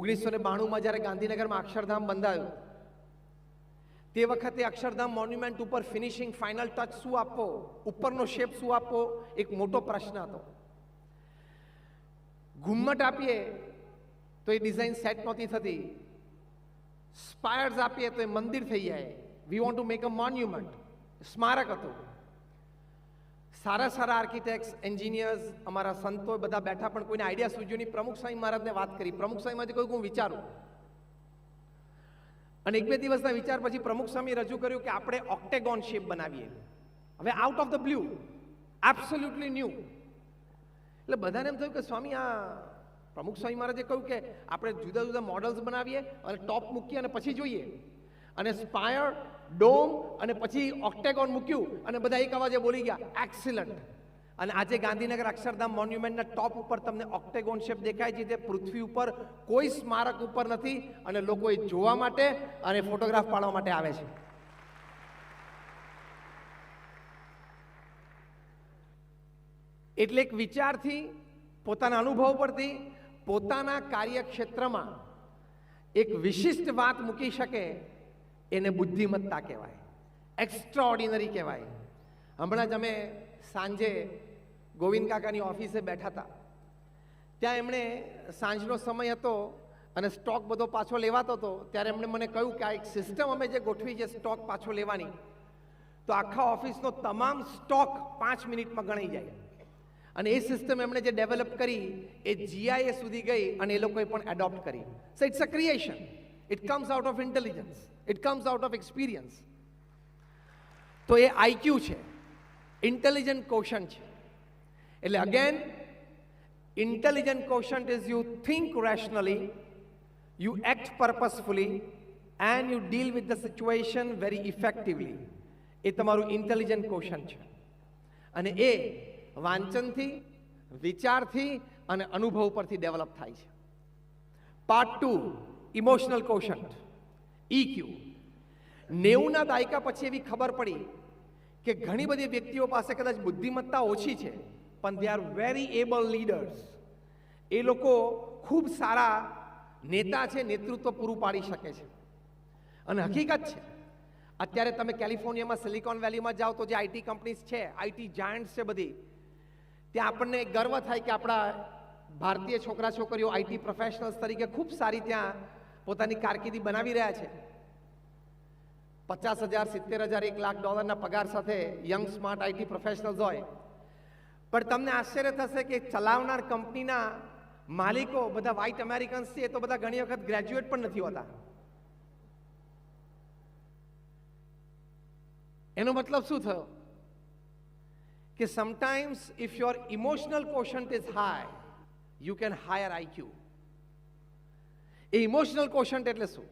ઓગણીસો ને બાણુંમાં જ્યારે ગાંધીનગરમાં અક્ષરધામ બંધાયું, તે વખતે અક્ષરધામ મોન્યુમેન્ટ ઉપર ફિનિશિંગ ફાઇનલ ટચ શું આપવો ઉપરનો શેપ શું આપવો એક મોટો પ્રશ્ન હતો. ઘુમ્મટ આપીએ તો એ ડિઝાઇન સેટ નહોતી થતી. સ્પાયર્સ આપીએ તો એ મંદિર થઈ જાય. We want to make a monument સ્મારક હતું. સારા સારા આર્કિટેક્ટ્સ એન્જિનિયર્સ અમારા સંતો બધા બેઠા પણ કોઈને આઈડિયા સૂજ્યો નહીં પ્રમુખ સ્વામી મહારાજને વાત કરી. પ્રમુખ સ્વામીમાંથી કોઈ હું વિચારું. અને એક બે દિવસના વિચાર પછી પ્રમુખ સ્વામી રજૂ કર્યું કે આપણે ઓક્ટેગોન શેપ બનાવીએ. હવે out of the blue absolutely new એટલે બધાને એમ થયું કે સ્વામી, આ પ્રમુખ સ્વામી મહારાજે કહ્યું કે આપણે જુદા જુદા મોડલ્સ બનાવીએ અને ટોપ મૂકીએ અને પછી જોઈએ. અને સ્પાયર ડોમ અને પછી ઓક્ટેગોન મૂક્યું અને બધા એક અવાજે બોલી ગયા એક્સિલન્ટ અને આજે ગાંધીનગર અક્ષરધામ મોન્યુમેન્ટના ટોપ ઉપર તમને ઓક્ટેગોન શેપ દેખાય છે, જે પૃથ્વી ઉપર કોઈ સ્મારક ઉપર નથી અને લોકો એ જોવા માટે અને ફોટોગ્રાફ પાડવા માટે આવે છે. એટલે એક વિચારથી, પોતાના અનુભવ પરથી, પોતાના કાર્યક્ષેત્રમાં એક વિશિષ્ટ વાત મૂકી શકે એને બુદ્ધિમત્તા કહેવાય. એક્સ્ટ્રા ઓર્ડિનરી કહેવાય. હમણાં જ અમે સાંજે ગોવિંદ કાકાની ઓફિસે બેઠા હતા. ત્યાં એમણે સાંજનો સમય હતો અને સ્ટોક બધો પાછો લેવાતો હતો. ત્યારે એમણે મને કહ્યું કે આ એક સિસ્ટમ અમે જે ગોઠવી છે સ્ટોક પાછો લેવાની. તો આખા ઓફિસનો તમામ સ્ટોક પાંચ મિનિટમાં ગણાઈ જાય. અને એ સિસ્ટમ એમણે જે ડેવલપ કરી, એ જીઆઈએ સુધી ગઈ અને એ લોકોએ પણ એડોપ્ટ કરી. So it's a creation it comes out of intelligence it comes out of experience તો એ આઈક્યુ છે. ઇન્ટેલિજન્ટ કોશન છે. એટલે again intelligent quotient is you think rationally you act purposefully and you deal with the situation very effectively એ તમારું intelligent quotient છે. અને એ વાંચનથી, વિચારથી અને અનુભવ પરથી ડેવલપ થાય છે. Part two emotional quotient EQ નેવુંના દાયકા પછી એવી ખબર પડી કે ઘણી બધી વ્યક્તિઓ પાસે કદાચ બુદ્ધિમત્તા ઓછી છે, પણ they are very able leaders એ લોકો ખૂબ સારા નેતા છે, નેતૃત્વ પૂરું પાડી શકે છે. અને હકીકત છે, અત્યારે તમે કેલિફોર્નિયામાં સિલિકોન વેલીમાં જાઓ તો જે આઈટી કંપનીઝ છે આઈટી જાયન્ટ્સ છે બધી, ત્યાં આપણને ગર્વ થાય કે આપણા ભારતીય છોકરા છોકરીઓ આઈટી પ્રોફેશનલ્સ તરીકે ખૂબ સારી ત્યાં પોતાની કારકિર્દી બનાવી રહ્યા છે. પચાસ હજાર, સિત્તેર હજાર, એક લાખ ડોલરના પગાર સાથે યંગ સ્માર્ટ આઈટી પ્રોફેશનલ્સ હોય. પણ તમને આશ્ચર્ય થશે કે ચલાવનાર કંપનીના માલિકો બધા વ્હાઇટ અમેરિકન્સ છે તો બધા ઘણી વખત ગ્રેજ્યુએટ પણ નથી હોતા. એનો મતલબ શું થયો? કે sometimes if your emotional quotient is high you can higher IQ A emotional quotient એટલે શું?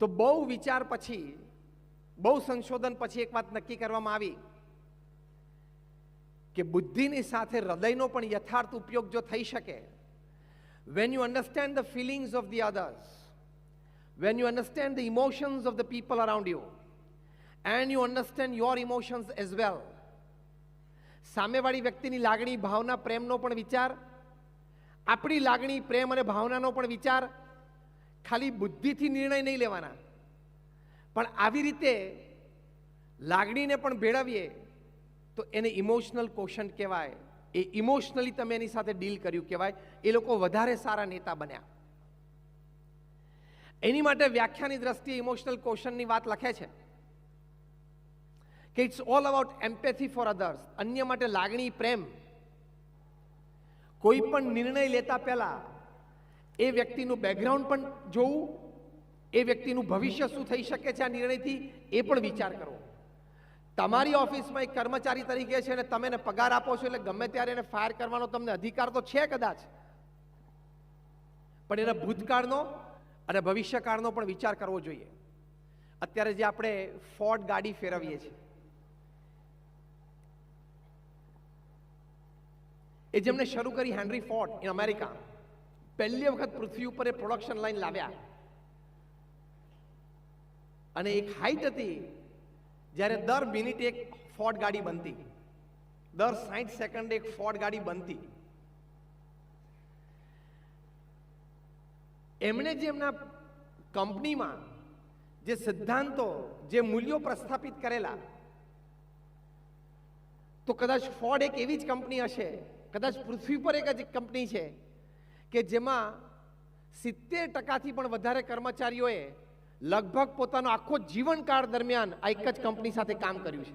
તો બહુ વિચાર પછી, બહુ સંશોધન પછી એક વાત નક્કી કરવામાં આવી કે બુદ્ધિની સાથે હૃદયનો પણ યથાર્થ ઉપયોગ જો થઈ શકે when you understand the feelings of the others when you understand the emotions of the people around you and you understand your emotions as well સામેવાળી વ્યક્તિની લાગણી, ભાવના, પ્રેમનો પણ વિચાર આપણી લાગણી, પ્રેમ અને ભાવનાનો પણ વિચાર ખાલી બુદ્ધિથી નિર્ણય નહીં લેવાના. પણ આવી રીતે લાગણીને પણ ભેળવીએ તો એને ઇમોશનલ કોશન કહેવાય. એ ઇમોશનલી તમે એની સાથે ડીલ કર્યું કહેવાય. એ લોકો વધારે સારા નેતા બન્યા. એની માટે વ્યાખ્યાની દ્રષ્ટિએ ઇમોશનલ કોશનની વાત લખે છે કે it's all about empathy for others અન્ય માટે લાગણી, પ્રેમ કોઈ પણ નિર્ણય લેતા પહેલાં એ વ્યક્તિનું બેકગ્રાઉન્ડ પણ જોવું, એ વ્યક્તિનું ભવિષ્ય શું થઈ શકે છે આ નિર્ણયથી એ પણ વિચાર કરવો. તમારી ઓફિસમાં એક કર્મચારી તરીકે છે અને તમે એને પગાર આપો છો એટલે ગમે ત્યારે એને ફાયર કરવાનો તમને અધિકાર તો છે કદાચ. પણ એના ભૂતકાળનો અને ભવિષ્યકાળનો પણ વિચાર કરવો જોઈએ. અત્યારે જે આપણે ફોર્ડ ગાડી ફેરવીએ છીએ એ જેમણે શરૂ કરી હેનરી ફોર્ડ ઇન અમેરિકા પહેલી વખત પૃથ્વી ઉપર એ પ્રોડક્શન લાઈન લાવ્યા. અને એક હાઈટ હતી, જ્યારે દર મિનિટે એક ફોર્ડ ગાડી બનતી. દર સાઠ સેકન્ડ એક ફોર્ડ ગાડી બનતી. એમણે જે એમના કંપનીમાં જે સિદ્ધાંતો, જે મૂલ્યો પ્રસ્થાપિત કરેલા, તો કદાચ ફોર્ડ એક એવી જ કંપની હશે કદાચ પૃથ્વી પર એક જ કંપની છે કે જેમાં સિત્તેર ટકાથી પણ વધારે કર્મચારીઓએ લગભગ પોતાનો આખો જીવનકાળ દરમિયાન આ એક જ કંપની સાથે કામ કર્યું છે.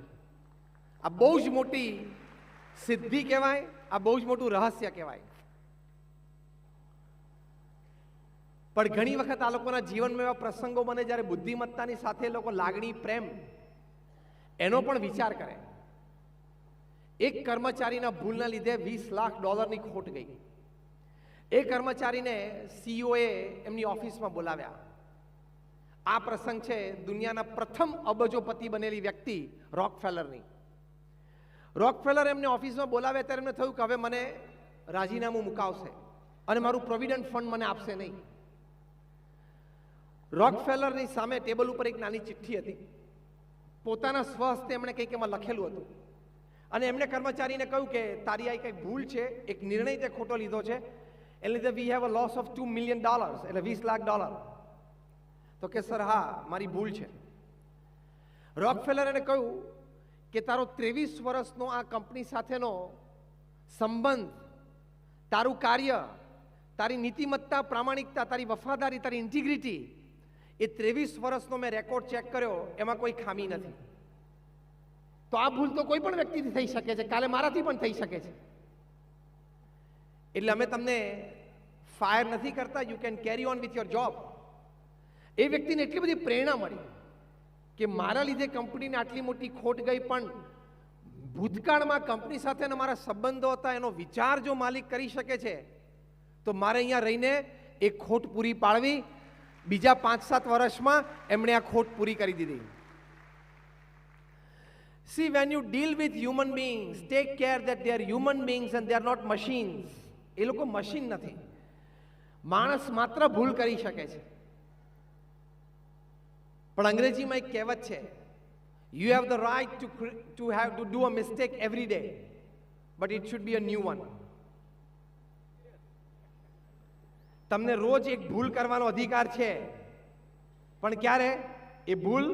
આ બહુ જ મોટી સિદ્ધિ કહેવાય, આ બહુ જ મોટું રહસ્ય કહેવાય. પણ ઘણી વખત આ લોકોના જીવનમાં એવા પ્રસંગો બને જ્યારે બુદ્ધિમત્તાની સાથે લોકો લાગણી, પ્રેમ એનો પણ વિચાર કરે. એક કર્મચારીના ભૂલના લીધે વીસ લાખ ડોલરની ખોટ ગઈ. એ કર્મચારીને સીઓએ એમની ઓફિસમાં બોલાવ્યા. આ પ્રસંગ છે દુનિયાના પ્રથમ અબજોપતિ બનેલી વ્યક્તિ રોકફેલરની રોકફેલર એમને ઓફિસમાં બોલાવ્યા ત્યારે એમને થયું કે હવે મને રાજીનામું મુકાવશે અને મારું પ્રોવિડન્ટ ફંડ મને આપશે નહીં. રોકફેલરની સામે ટેબલ ઉપર એક નાની ચિઠ્ઠી હતી. પોતાના સ્વહસ્તે એમણે કંઈક એમાં લખેલું હતું. અને એમણે કર્મચારીને કહ્યું કે, તારી આ કંઈક ભૂલ છે, એક નિર્ણય તે ખોટો લીધો છે. એટલે લીધે we have a loss of two million dollars એટલે વીસ લાખ ડોલર તો કે, સર, હા, મારી ભૂલ છે. રોકફેલર કહ્યું કે, તારો ત્રેવીસ વર્ષનો આ કંપની સાથેનો સંબંધ, તારું કાર્ય, તારી નીતિમત્તા, પ્રામાણિકતા, તારી વફાદારી, તારી ઇન્ટિગ્રિટી એ ત્રેવીસ વર્ષનો મેં રેકોર્ડ ચેક કર્યો, એમાં કોઈ ખામી નથી. તો આ ભૂલ તો કોઈ પણ વ્યક્તિથી થઈ શકે છે. કાલે મારાથી પણ થઈ શકે છે. એટલે અમે તમને ફાયર નથી કરતા you can carry on with your job એ વ્યક્તિને એટલી બધી પ્રેરણા મળી કે મારા લીધે કંપનીને આટલી મોટી ખોટ ગઈ પણ ભૂતકાળમાં કંપની સાથેના મારા સંબંધો હતા એનો વિચાર જો માલિક કરી શકે છે તો મારે અહીંયા રહીને એ ખોટ પૂરી પાડવી. બીજા પાંચ સાત વર્ષમાં એમણે આ ખોટ પૂરી કરી દીધી. See when you deal with human beings, take care that they are human beings and they are not machines એ લોકો મશીન નથી. માણસ માત્ર ભૂલ કરી શકે છે. પણ અંગ્રેજીમાં એક કહેવત છે you have the right to to have to do a mistake every day but it should be a new one તમને રોજ એક ભૂલ કરવાનો અધિકાર છે પણ ક્યારે? એ ભૂલ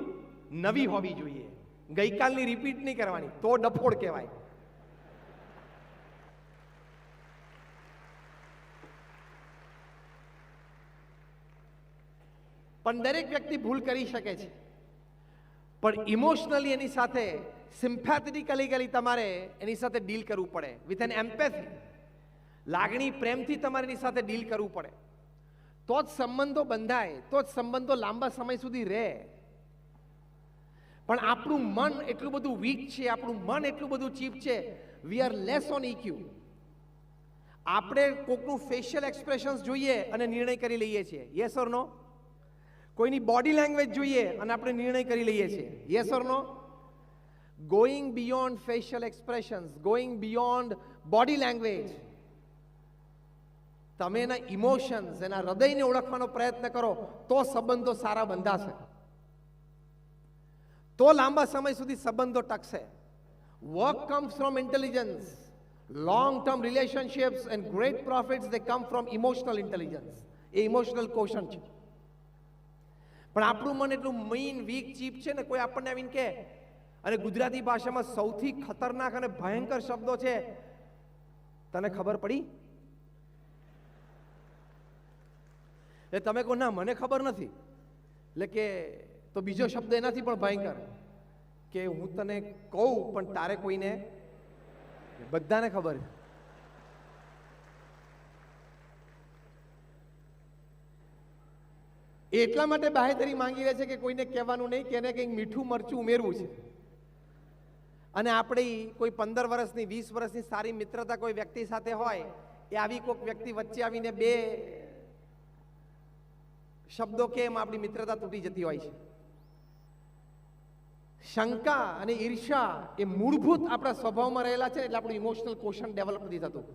નવી હોવી જોઈએ. ગઈકાલની રિપીટ નહીં કરવાની, તો ડફોડ કહેવાય. પણ દરેક વ્યક્તિ ભૂલ કરી શકે છે. પણ ઇમોશનલી એની સાથે સિમ્પેથેટિકલી તમારે, એની સાથે ડીલ કરવું પડે. વિથ એન એમ્પેથી લાગણી પ્રેમથી તમારે એની સાથે ડીલ કરવું પડે. તો જ સંબંધો બંધાય, તો જ સંબંધો લાંબા સમય સુધી રહે. પણ આપણું મન એટલું બધું વીક છે, આપણું મન એટલું બધું ચીપ છે we are less on EQ આપણે કોકનું ફેશિયલ એક્સપ્રેશન્સ જોઈએ અને નિર્ણય કરી લઈએ છીએ. યસ ઓર નો કોઈની બોડી લેંગ્વેજ જોઈએ અને આપણે નિર્ણય કરી લઈએ છીએ. Yes or no going beyond facial expressions going beyond body language તમે એના ઇમોશન્સ એના હૃદયને ઓળખવાનો પ્રયત્ન કરો, તો સંબંધો સારા બંધાશે. તો લાંબા સમય સુધી સંબંધો ટકશે. Work comes from intelligence long term relationships and great profits they come from emotional intelligence A emotional quotient છે. પણ આપણું મન એટલું મીન વીક ચીપ છે ને કોઈ આપણને આવીને કે અને ગુજરાતી ભાષામાં સૌથી ખતરનાક અને ભયંકર શબ્દો છે. તને ખબર પડી? એ તમે કહો, ના, મને ખબર નથી. એટલે કે તો બીજો શબ્દ એનાથી પણ ભયંકર કે હું તને કહું, પણ તારે કોઈને? બધાને ખબર છે. એટલા માટે બાહેતરી માંગી રહે છે કે કોઈને કહેવાનું નહીં, કે એને કંઈક મીઠું મરચું ઉમેરવું છે. અને આપણે કોઈ પંદર વર્ષની, વીસ વર્ષની સારી મિત્રતા કોઈ વ્યક્તિ સાથે હોય, એ આવી કોઈક વ્યક્તિ વચ્ચે આવીને બે શબ્દો કેમ આપણી મિત્રતા તૂટી જતી હોય છે? શંકા અને ઈર્ષા એ મૂળભૂત આપણા સ્વભાવમાં રહેલા છે એટલે આપણું ઇમોશનલ કોશન ડેવલપ નથી થતું.